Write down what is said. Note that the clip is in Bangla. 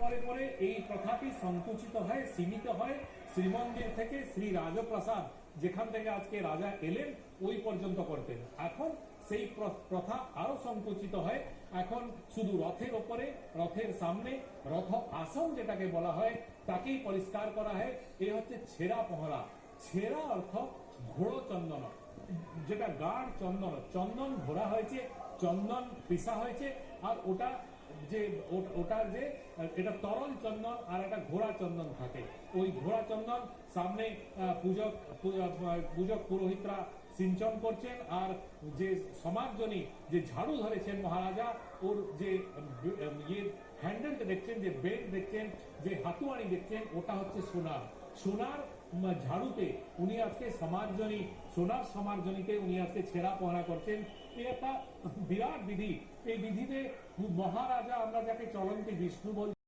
পরে পরে এই প্রথাটি সংকুচিত হয়, সীমিত হয়। শ্রীমন্দির থেকে শ্রী রাজপ্রাসাদ যেখান থেকে আজকে রাজা এলেন, ওই পর্যন্ত করতেন। এখন সেই প্রথা আরও সংকুচিত হয়। এখন শুধু রথের ওপরে, রথের সামনে, রথ আসন যেটাকে বলা হয়, তাকেই পরিষ্কার করা হয়। এই হচ্ছে ছেঁড়া পহরা। ছেঁড়া অর্থ ঘোড়ো চন্দন। যেটা গাঢ় চন্দন। চন্দন ঘোরা হয়েছে, চন্দন পিসা হয়েছে, আর ওটা যে ওটার যে এটা তরল চন্দন আর একটা ঘোড়া চন্দন থাকে। ওই ঘোড়া চন্দন সামনে পূজক পূজক পুরোহিতরা সিঞ্চন করছেন আর যে সমাজজনী যে ঝাড়ু ধরেছেন মহারাজা, ওর যে ইয়ে হ্যান্ডেলটা দেখছেন, যে বেড দেখছেন, যে হাতুয়ানি দেখছেন, ওটা হচ্ছে সোনার। সোনার ঝাড়ুতে উনি আজকে সমাজজনী সোনার সমাজজনীতে উনি আজকে ছেঁড়া পহরা করছেন। এই একটা বিরাট বিধি। এই আমরা যাকে চলন্তি বিষ্ণু বলছি